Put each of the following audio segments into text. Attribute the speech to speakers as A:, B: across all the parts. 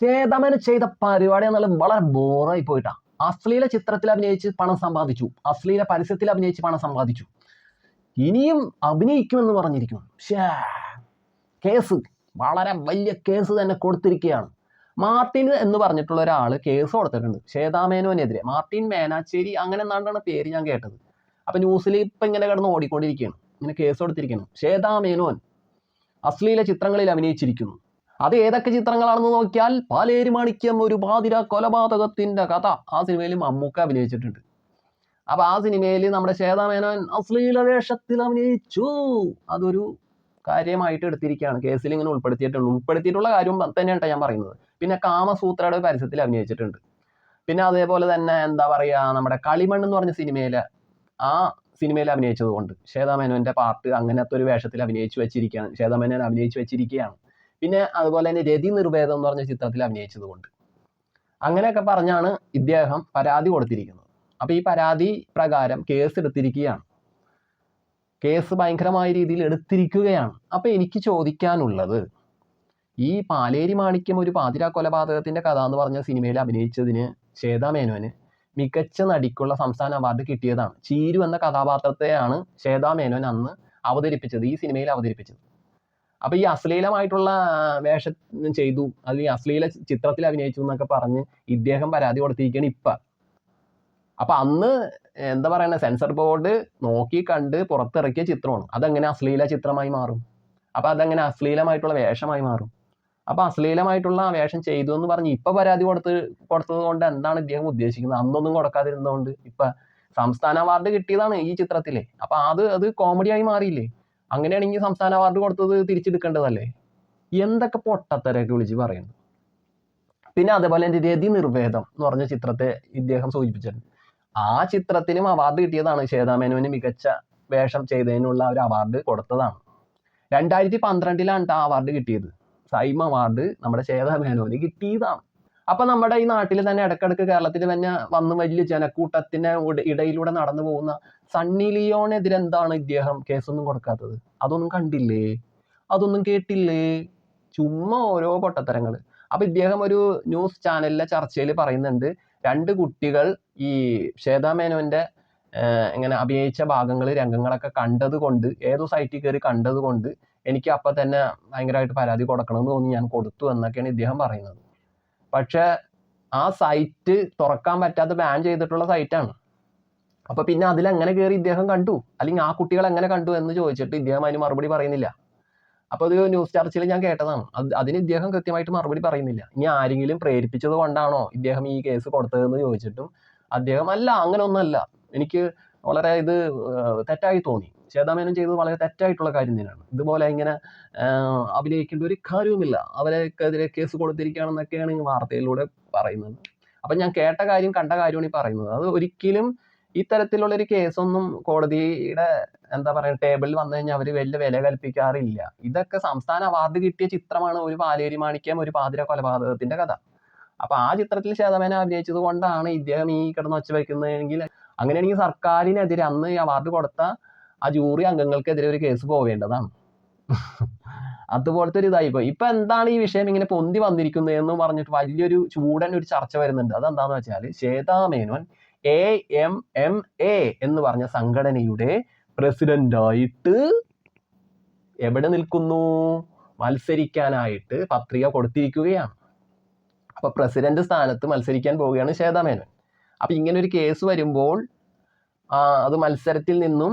A: ശ്വേതമേനോൻ ചെയ്ത പരിപാടി എന്നുള്ളത് വളരെ ബോറായി പോയിട്ടാ. അശ്ലീല ചിത്രത്തിൽ അഭിനയിച്ച് പണം സമ്പാദിച്ചു. അശ്ലീല പരസ്യത്തിൽ അഭിനയിച്ച് പണം സമ്പാദിച്ചു. ഇനിയും അഭിനയിക്കുമെന്ന് പറഞ്ഞിരിക്കുന്നു. ഷേ കേസ്. വളരെ വലിയ കേസ് തന്നെ കൊടുത്തിരിക്കുകയാണ്. മാർട്ടിൻ എന്ന് പറഞ്ഞിട്ടുള്ള ഒരാൾ കേസ് കൊടുത്തിട്ടുണ്ട്. ശ്വേതാമേനോനെതിരെ. മാർട്ടിൻ മേനാച്ചേരി അങ്ങനെ എന്താണ്ടാണ് പേര് ഞാൻ കേട്ടത്. അപ്പം ന്യൂസിൽ ഇപ്പം ഇങ്ങനെ കിടന്ന് ഓടിക്കൊണ്ടിരിക്കുകയാണ്. ഇങ്ങനെ കേസ് കൊടുത്തിരിക്കുന്നു ശ്വേതാമേനോൻ അശ്ലീല ചിത്രങ്ങളിൽ അഭിനയിച്ചിരിക്കുന്നു. അത് ഏതൊക്കെ ചിത്രങ്ങളാണെന്ന് നോക്കിയാൽ പാലേരി മാണിക്യം ഒരു പാതിര കൊലപാതകത്തിന്റെ കഥ ആ സിനിമയിലും അമ്മൂക്ക അഭിനയിച്ചിട്ടുണ്ട്. അപ്പൊ ആ സിനിമയിൽ നമ്മുടെ ശ്വേതാമേനോൻ അശ്ലീല വേഷത്തിൽ അഭിനയിച്ചു. അതൊരു കാര്യമായിട്ട് എടുത്തിരിക്കുകയാണ്. കേസിൽ ഇങ്ങനെ ഉൾപ്പെടുത്തിയിട്ടുണ്ട്. ഉൾപ്പെടുത്തിയിട്ടുള്ള കാര്യം തന്നെയാണ് ഞാൻ പറയുന്നത്. പിന്നെ കാമസൂത്രയുടെ പരസ്യത്തിൽ അഭിനയിച്ചിട്ടുണ്ട്. പിന്നെ അതേപോലെ തന്നെ എന്താ പറയുക നമ്മുടെ കളിമണ്ണ് എന്ന് പറഞ്ഞ സിനിമയിലെ ആ സിനിമയിൽ അഭിനയിച്ചതുകൊണ്ട് ശ്വേതാമേനോന്റെ പാർട്ട് അങ്ങനത്തെ ഒരു വേഷത്തിൽ അഭിനയിച്ചു വെച്ചിരിക്കുകയാണ്. ശ്വേതാമേനോൻ അഭിനയിച്ചു വെച്ചിരിക്കുകയാണ്. പിന്നെ അതുപോലെ തന്നെ രതി നിർവേദം എന്ന് പറഞ്ഞ ചിത്രത്തിൽ അഭിനയിച്ചത് കൊണ്ട്. അങ്ങനെയൊക്കെ പറഞ്ഞാണ് ഇദ്ദേഹം പരാതി കൊടുത്തിരിക്കുന്നത്. അപ്പൊ ഈ പരാതി പ്രകാരം കേസ് എടുത്തിരിക്കുകയാണ്. കേസ് ഭയങ്കരമായ രീതിയിൽ എടുത്തിരിക്കുകയാണ്. അപ്പൊ എനിക്ക് ചോദിക്കാനുള്ളത് ഈ പാലേരി മാണിക്യം ഒരു പാതിര കൊലപാതകത്തിന്റെ കഥ എന്ന് പറഞ്ഞ സിനിമയിൽ അഭിനയിച്ചതിന് ശ്വേതാ മേനോന് മികച്ച നടിക്കുള്ള സംസ്ഥാന അവാർഡ് കിട്ടിയതാണ്. ചീരു എന്ന കഥാപാത്രത്തെയാണ് ശ്വേതാ മേനോൻ അന്ന് അവതരിപ്പിച്ചത് ഈ സിനിമയിൽ അവതരിപ്പിച്ചത്. അപ്പൊ ഈ അശ്ലീലമായിട്ടുള്ള വേഷം ചെയ്തു ഈ അശ്ലീല ചിത്രത്തിൽ അഭിനയിച്ചു എന്നൊക്കെ പറഞ്ഞ് ഇദ്ദേഹം പരാതി കൊടുത്തിരിക്കുകയാണ് ഇപ്പൊ. അപ്പൊ അന്ന് എന്താ പറയണ സെൻസർ ബോർഡ് നോക്കി കണ്ട് പുറത്തിറക്കിയ ചിത്രമാണ്. അതെങ്ങനെ അശ്ലീല ചിത്രമായി മാറും? അപ്പൊ അതെങ്ങനെ അശ്ലീലമായിട്ടുള്ള വേഷമായി മാറും? അപ്പൊ അശ്ലീലമായിട്ടുള്ള വേഷം ചെയ്തു എന്ന് പറഞ്ഞ് ഇപ്പൊ പരാതി കൊടുത്ത് കൊടുത്തത് കൊണ്ട് എന്താണ് ഇദ്ദേഹം ഉദ്ദേശിക്കുന്നത്? അന്നൊന്നും കൊടുക്കാതിരുന്നതുകൊണ്ട് ഇപ്പൊ സംസ്ഥാന അവാർഡ് കിട്ടിയതാണ് ഈ ചിത്രത്തിലെ. അപ്പൊ അത് അത് കോമഡിയായി മാറിയില്ലേ? അങ്ങനെയാണെങ്കിൽ സംസ്ഥാന അവാർഡ് കൊടുത്തത് തിരിച്ചെടുക്കേണ്ടതല്ലേ? എന്തൊക്കെ പൊട്ടത്തരൊക്കെ വിളിച്ച് പറയുന്നു. പിന്നെ അതേപോലെ എന്റെ രതി നിർവേദം എന്ന് പറഞ്ഞ ചിത്രത്തെ ഇദ്ദേഹം സൂചിപ്പിച്ചിട്ടുണ്ട്. ആ ചിത്രത്തിനും അവാർഡ് കിട്ടിയതാണ് ശ്വേതാമേനുവിന് മികച്ച വേഷം ചെയ്തതിനുള്ള ഒരു അവാർഡ് കൊടുത്തതാണ്. രണ്ടായിരത്തി പന്ത്രണ്ടിലാണ് ആ അവാർഡ് കിട്ടിയത്. സൈമ അവാർഡ് നമ്മുടെ ശ്വേതാമേനോന് കിട്ടിയതാണ്. അപ്പൊ നമ്മുടെ ഈ നാട്ടിൽ തന്നെ ഇടക്കിടക്ക് കേരളത്തിൽ തന്നെ വന്ന് വലിയ ജനക്കൂട്ടത്തിന് ഇടയിലൂടെ നടന്നു പോകുന്ന സണ്ണി ലിയോണെതിരെ എന്താണ് ഇദ്ദേഹം കേസൊന്നും കൊടുക്കാത്തത്? അതൊന്നും കണ്ടില്ലേ? അതൊന്നും കേട്ടില്ലേ? ചുമ്മാ ഓരോ പൊട്ടത്തരങ്ങൾ അപ്പൊ ഇദ്ദേഹം ഒരു ന്യൂസ് ചാനലിലെ ചർച്ചയിൽ പറയുന്നുണ്ട് രണ്ട് കുട്ടികൾ ഈ ശ്വേതാ മേനോന്റെ ഇങ്ങനെ അഭിനയിച്ച ഭാഗങ്ങൾ രംഗങ്ങളൊക്കെ കണ്ടത് കൊണ്ട് ഏതോ സൈറ്റിൽ കയറി കണ്ടത് കൊണ്ട് എനിക്ക് അപ്പൊ തന്നെ ഭയങ്കരമായിട്ട് പരാതി കൊടുക്കണമെന്ന് തോന്നി ഞാൻ കൊടുത്തു എന്നൊക്കെയാണ് ഇദ്ദേഹം പറയുന്നത്. പക്ഷെ ആ സൈറ്റ് തുറക്കാൻ പറ്റാത്ത ബാൻ ചെയ്തിട്ടുള്ള സൈറ്റാണ് അപ്പൊ പിന്നെ അതിൽ എങ്ങനെ കയറി ഇദ്ദേഹം കണ്ടു? അല്ലെങ്കിൽ ആ കുട്ടികൾ എങ്ങനെ കണ്ടു എന്ന് ചോദിച്ചിട്ട് ഇദ്ദേഹം അതിന് മറുപടി പറയുന്നില്ല. അപ്പൊ അത് ന്യൂസ് ചർച്ചയിൽ ഞാൻ കേട്ടതാണ്. അത് അതിന് ഇദ്ദേഹം കൃത്യമായിട്ട് മറുപടി പറയുന്നില്ല. ഇനി ആരെങ്കിലും പ്രേരിപ്പിച്ചത് കൊണ്ടാണോ ഇദ്ദേഹം ഈ കേസ് കൊടുത്തതെന്ന് ചോദിച്ചിട്ടും അദ്ദേഹം അല്ല അങ്ങനെ ഒന്നല്ല എനിക്ക് വളരെ ഇത് തെറ്റായി തോന്നി. ചേതാമേനം ചെയ്തത് വളരെ തെറ്റായിട്ടുള്ള കാര്യം തന്നെയാണ്. ഇതുപോലെ ഇങ്ങനെ അഭിനയിക്കേണ്ട ഒരു കാര്യവുമില്ല. അവരെക്കെതിരെ കേസ് കൊടുത്തിരിക്കുകയാണെന്നൊക്കെയാണ് ഈ വാർത്തയിലൂടെ പറയുന്നത്. അപ്പൊ ഞാൻ കേട്ട കാര്യം കണ്ട കാര്യമാണ് ഈ പറയുന്നത്. അത് ഒരിക്കലും ഇത്തരത്തിലുള്ള ഒരു കേസൊന്നും കോടതിയുടെ എന്താ പറയുക ടേബിളിൽ വന്നു കഴിഞ്ഞാൽ അവർ വലിയ വില കൽപ്പിക്കാറില്ല. ഇതൊക്കെ സംസ്ഥാന അവാർഡ് കിട്ടിയ ചിത്രമാണ് ഒരു പാലേരി മാണിക്യം ഒരു പാതിര കൊലപാതകത്തിന്റെ കഥ. അപ്പൊ ആ ചിത്രത്തിൽ ശതമേന അഭിനയിച്ചത് കൊണ്ടാണ് ഇദ്ദേഹം ഈ കിടന്ന് ഒച്ച വയ്ക്കുന്നതെങ്കിൽ അങ്ങനെയാണെങ്കിൽ സർക്കാരിനെതിരെ അന്ന് ഈ അവാർഡ് കൊടുത്ത ആ ജൂറി അംഗങ്ങൾക്കെതിരെ ഒരു കേസ് പോവേണ്ടതാണ്. അതുപോലത്തെ ഒരു ഇതായിപ്പോയി ഇപ്പൊ എന്താണ് ഈ വിഷയം ഇങ്ങനെ പൊന്തി വന്നിരിക്കുന്നത് എന്ന് പറഞ്ഞിട്ട് വലിയൊരു ചൂടൻ ഒരു ചർച്ച വരുന്നുണ്ട്. അതെന്താന്ന് വെച്ചാൽ Shweta Menon A M M A എന്ന് പറഞ്ഞ സംഘടനയുടെ പ്രസിഡന്റായിട്ട് എവിടെ നിൽക്കുന്നു? മത്സരിക്കാനായിട്ട് പത്രിക കൊടുത്തിരിക്കുകയാണ്. അപ്പൊ പ്രസിഡന്റ് സ്ഥാനത്ത് മത്സരിക്കാൻ പോവുകയാണ് ശ്വേതാ മേനോൻ അപ്പൊ ഇങ്ങനെ ഒരു കേസ് വരുമ്പോൾ അത് മത്സരത്തിൽ നിന്നും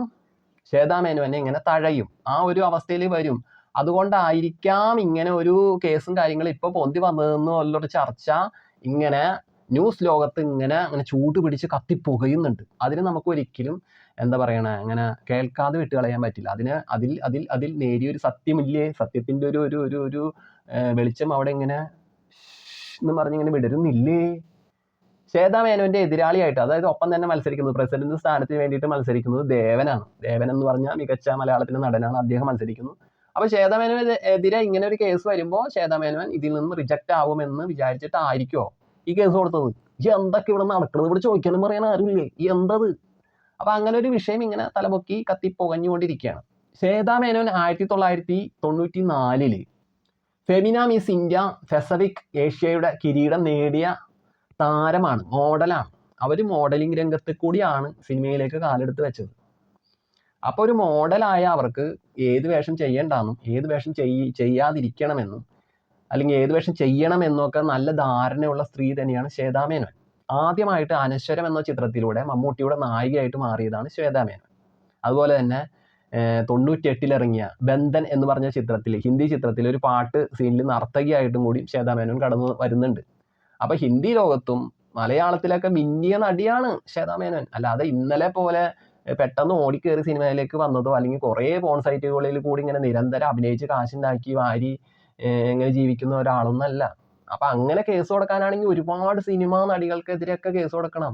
A: ശ്വേതാ മേനോനെ ഇങ്ങനെ തഴയും. ആ ഒരു അവസ്ഥയിൽ വരും. അതുകൊണ്ടായിരിക്കാം ഇങ്ങനെ ഒരു കേസും കാര്യങ്ങളും ഇപ്പൊ പൊന്തി വന്നതെന്നുള്ള ചർച്ച ഇങ്ങനെ ന്യൂസ് ലോകത്ത് ഇങ്ങനെ അങ്ങനെ ചൂട് പിടിച്ച് കത്തിപ്പുകയുന്നുണ്ട്. അതിന് നമുക്ക് ഒരിക്കലും എന്താ പറയണേ അങ്ങനെ കേൾക്കാതെ വിട്ട് കളയാൻ പറ്റില്ല. അതിന് അതിൽ അതിൽ അതിൽ നേരിയൊരു സത്യമില്ലേ? സത്യത്തിന്റെ ഒരു ഒരു ഒരു ഒരു വെളിച്ചം അവിടെ ഇങ്ങനെ എന്ന് പറഞ്ഞിങ്ങനെ വിടരുന്നില്ലേ? ശ്വേതാ മേനോന്റെ എതിരാളിയായിട്ട് അതായത് ഒപ്പം തന്നെ മത്സരിക്കുന്നത് പ്രസിഡന്റ് സ്ഥാനത്തിന് വേണ്ടിയിട്ട് മത്സരിക്കുന്നത് ദേവനാണ്. ദേവൻ എന്ന് പറഞ്ഞാൽ മികച്ച മലയാളത്തിലെ നടനാണ് അദ്ദേഹം മത്സരിക്കുന്നു അപ്പൊ ശ്വേതാ മേനോന് എതിരെ ഇങ്ങനെ ഒരു കേസ് വരുമ്പോൾ ശ്വേതാ മേനോൻ ഇതിൽ നിന്ന് റിജക്റ്റ് ആവുമെന്ന് വിചാരിച്ചിട്ടായിരിക്കോ ഈ കേസ് കൊടുത്തത്? ഈ എന്തൊക്കെ ഇവിടെ നടക്കുന്നത് ഇവിടെ ചോദിക്കാനും പറയാൻ ആരുമില്ലേ? ഈ എന്തത്? അപ്പൊ അങ്ങനെ ഒരു വിഷയം ഇങ്ങനെ തലപൊക്കി കത്തി പുകഞ്ഞുകൊണ്ടിരിക്കുകയാണ്. ശ്വേതാ മേനോൻ ആയിരത്തി തൊള്ളായിരത്തി തൊണ്ണൂറ്റി നാലിൽ ഫെമിന മിസ് ഇന്ത്യ ഫെസഫിക് ഏഷ്യയുടെ കിരീടം നേടിയ താരമാണ് മോഡലാണ്. അവർ മോഡലിംഗ് രംഗത്ത് കൂടിയാണ് സിനിമയിലേക്ക് കാലെടുത്ത് വെച്ചത്. അപ്പോൾ ഒരു മോഡലായ അവർക്ക് ഏത് വേഷം ചെയ്യേണ്ടെന്നും ഏത് വേഷം ചെയ്യ ചെയ്യാതിരിക്കണമെന്നും അല്ലെങ്കിൽ ഏത് വേഷം ചെയ്യണമെന്നൊക്കെ നല്ല ധാരണയുള്ള സ്ത്രീ തന്നെയാണ് ശ്വേതാമേനോൻ. ആദ്യമായിട്ട് അനശ്വരം എന്ന ചിത്രത്തിലൂടെ മമ്മൂട്ടിയുടെ നായികയായിട്ട് മാറിയതാണ് ശ്വേതാമേനോൻ. അതുപോലെ തന്നെ തൊണ്ണൂറ്റിയെട്ടിലിറങ്ങിയ ബന്ധൻ എന്ന് പറഞ്ഞ ചിത്രത്തിൽ ഹിന്ദി ചിത്രത്തിൽ ഒരു പാട്ട് സീനിൽ നർത്തകിയായിട്ടും കൂടി ശ്വേതാമേനോൻ കടന്നു വരുന്നുണ്ട്. അപ്പോൾ ഹിന്ദി ലോകത്തും മലയാളത്തിലൊക്കെ വലിയ നടിയാണ് ശ്വേതാമേനോൻ അല്ലാതെ ഇന്നലെ പോലെ പെട്ടെന്ന് ഓടിക്കേറി സിനിമയിലേക്ക് വന്നതോ അല്ലെങ്കിൽ കുറേ കോൺസൈറ്റുകളിൽ കൂടി ഇങ്ങനെ നിരന്തരം അഭിനയിച്ച് കാശുണ്ടാക്കി വാരി എങ്ങനെ ജീവിക്കുന്ന ഒരാളൊന്നല്ല അപ്പൊ അങ്ങനെ കേസ് കൊടുക്കാനാണെങ്കിൽ ഒരുപാട് സിനിമാ നടികൾക്കെതിരെയൊക്കെ കേസ് കൊടുക്കണം.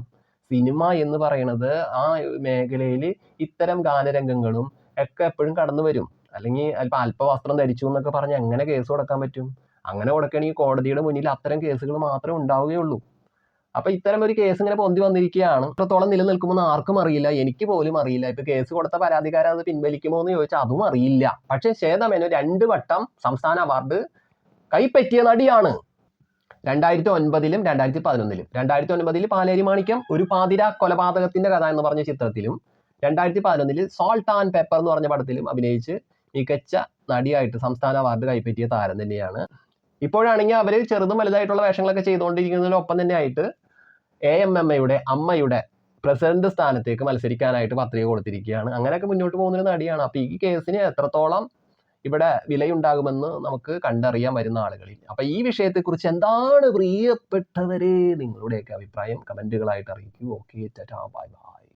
A: സിനിമ എന്ന് പറയുന്നത് ആ മേഖലയിൽ ഇത്തരം ഗാനരംഗങ്ങളും ഒക്കെ എപ്പോഴും കടന്നു വരും അല്ലെങ്കിൽ അല്പം അല്പവസ്ത്രം ധരിച്ചു എന്നൊക്കെ പറഞ്ഞ് എങ്ങനെ കേസ് കൊടുക്കാൻ പറ്റും? അങ്ങനെ കൊടുക്കണമെങ്കിൽ കോടതിയുടെ മുന്നിൽ അത്തരം കേസുകൾ മാത്രമേ ഉണ്ടാവുകയുള്ളൂ. അപ്പൊ ഇത്തരം ഒരു കേസ് ഇങ്ങനെ പൊന്തി വന്നിരിക്കുകയാണ്. ഇത്രത്തോളം നിലനിൽക്കുമെന്ന് ആർക്കും അറിയില്ല. എനിക്ക് പോലും അറിയില്ല. ഇപ്പൊ കേസ് കൊടുത്ത പരാതിക്കാരൻ അത് പിൻവലിക്കുമോ എന്ന് ചോദിച്ചാൽ അതും അറിയില്ല. പക്ഷെ ശ്വേതമേനു രണ്ട് വട്ടം സംസ്ഥാന അവാർഡ് കൈപ്പറ്റിയ നടിയാണ്. രണ്ടായിരത്തി ഒൻപതിലും രണ്ടായിരത്തി പതിനൊന്നിലും രണ്ടായിരത്തി ഒൻപതിൽ പാലേരി മാണിക്യം ഒരു പാതിര കൊലപാതകത്തിന്റെ കഥ എന്ന് പറഞ്ഞ ചിത്രത്തിലും രണ്ടായിരത്തി പതിനൊന്നിൽ സോൾട്ട് ആൻഡ് പെപ്പർ എന്ന് പറഞ്ഞ പടത്തിലും അഭിനയിച്ച് മികച്ച നടിയായിട്ട് സംസ്ഥാന അവാർഡ് കൈപ്പറ്റിയ താരം തന്നെയാണ്. ഇപ്പോഴാണെങ്കിൽ അവർ ചെറുതും വലുതായിട്ടുള്ള വേഷങ്ങളൊക്കെ ചെയ്തുകൊണ്ടിരിക്കുന്നതിനൊപ്പം തന്നെ ആയിട്ട് എ എം എം എയുടെ അമ്മയുടെ പ്രസിഡന്റ് സ്ഥാനത്തേക്ക് മത്സരിക്കാനായിട്ട് പത്രിക കൊടുത്തിരിക്കുകയാണ്. അങ്ങനെയൊക്കെ മുന്നോട്ട് പോകുന്നൊരു നടിയാണ്. അപ്പോൾ ഈ കേസിന് എത്രത്തോളം ഇവിടെ വിലയുണ്ടാകുമെന്ന് നമുക്ക് കണ്ടറിയാൻ വരുന്ന ആളുകളിൽ. അപ്പൊ ഈ വിഷയത്തെക്കുറിച്ച് എന്താണ് പ്രിയപ്പെട്ടവരെ നിങ്ങളുടെയൊക്കെ അഭിപ്രായം കമന്റുകളായിട്ട് അറിയിക്കൂ. Okay bye bye